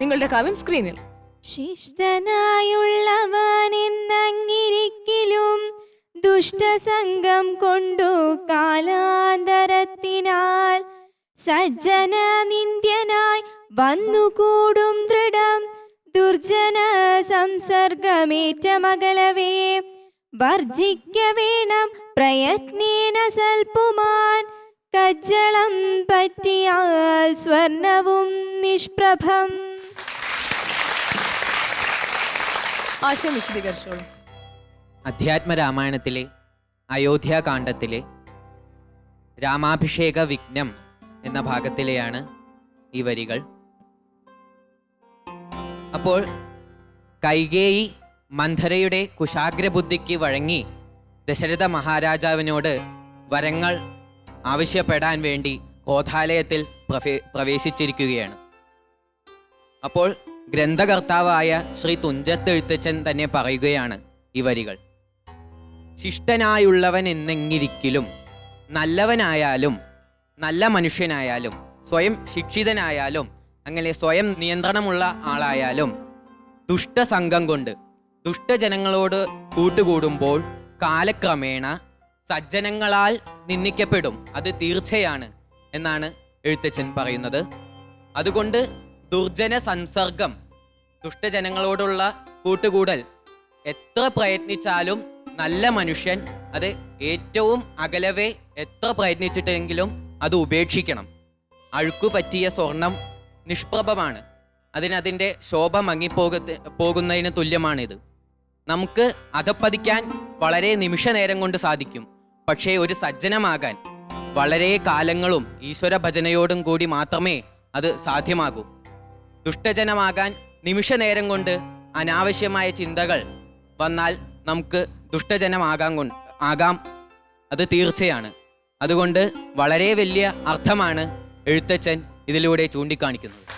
നിങ്ങളുടെ കാവ്യം സ്ക്രീനിൽ. ശിഷ്ടനായുള്ളവൻ എന്നങ്ങിരിക്കിലും ദുഷ്ടസംഗം കൊണ്ടു കാലാന്തരത്തിനാൽ സജ്ജന നിന്ദ്യനായി വന്നുകൂടും ദൃഢം ദുർജന സംസർഗമേറ്റമകലവേ വർജിക്ക വേണം പ്രയത്നേന സൽപ്പുമാൻ കജ്ജളം പറ്റിയാൽ സ്വർണവും നിഷ്പ്രഭം. ആശയം വിശദീകരിച്ചോളൂ. അധ്യാത്മ രാമായണത്തിലെ അയോധ്യാകാന്ഡത്തിലെ രാമാഭിഷേക വിഘ്നം എന്ന ഭാഗത്തിലെയാണ് ഈ വരികൾ. അപ്പോൾ കൈകേയി മന്ധരയുടെ കുശാഗ്രബുദ്ധിക്ക് വഴങ്ങി ദശരഥ മഹാരാജാവിനോട് വരങ്ങൾ ആവശ്യപ്പെടാൻ വേണ്ടി കോഥാലയത്തിൽ പ്രവേ- പ്രവേശിച്ചിരിക്കുകയാണ്. അപ്പോൾ ഗ്രന്ഥകർത്താവായ ശ്രീ തുഞ്ചത്തെഴുത്തച്ഛൻ തന്നെ പറയുകയാണ് ഈ വരികൾ. ശിഷ്ടനായുള്ളവൻ എന്നെങ്ങിരിക്കലും നല്ലവനായാലും നല്ല മനുഷ്യനായാലും സ്വയം ശിക്ഷിതനായാലും അങ്ങനെ സ്വയം നിയന്ത്രണമുള്ള ആളായാലും ദുഷ്ടസംഘം കൊണ്ട് ദുഷ്ടജനങ്ങളോട് കൂട്ടുകൂടുമ്പോൾ കാലക്രമേണ സജ്ജനങ്ങളാൽ നിന്ദിക്കപ്പെടും. അത് തീർച്ചയാണ് എന്നാണ് എഴുത്തച്ഛൻ പറയുന്നത്. അതുകൊണ്ട് ദുർജന സംസർഗം ദുഷ്ടജനങ്ങളോടുള്ള കൂട്ടുകൂടൽ. എത്ര പ്രയത്നിച്ചാലും നല്ല മനുഷ്യൻ അത് ഏറ്റവും അകലവേ എത്ര പ്രയത്നിച്ചിട്ടെങ്കിലും അത് ഉപേക്ഷിക്കണം. അഴുക്കു പറ്റിയ സ്വർണം നിഷ്പ്രഭമാണ്. അതിനതിന്റെ ശോഭ മങ്ങിപ്പോക പോകുന്നതിന് തുല്യമാണിത്. നമുക്ക് അധപ്പതിക്കാൻ വളരെ നിമിഷ നേരം കൊണ്ട് സാധിക്കും. പക്ഷേ ഒരു സജ്ജനമാകാൻ വളരെ കാലങ്ങളും ഈശ്വര ഭജനയോടും കൂടി മാത്രമേ അത് സാധ്യമാകൂ. ദുഷ്ടജനമാകാൻ നിമിഷ നേരം കൊണ്ട് അനാവശ്യമായ ചിന്തകൾ വന്നാൽ നമുക്ക് ദുഷ്ടജനമാകാൻ കൊണ്ട് ആകാം. അത് തീർച്ചയാണ്. അതുകൊണ്ട് വളരെ വലിയ അർത്ഥമാണ് എഴുത്തച്ഛൻ ഇതിലൂടെ ചൂണ്ടിക്കാണിക്കുന്നത്.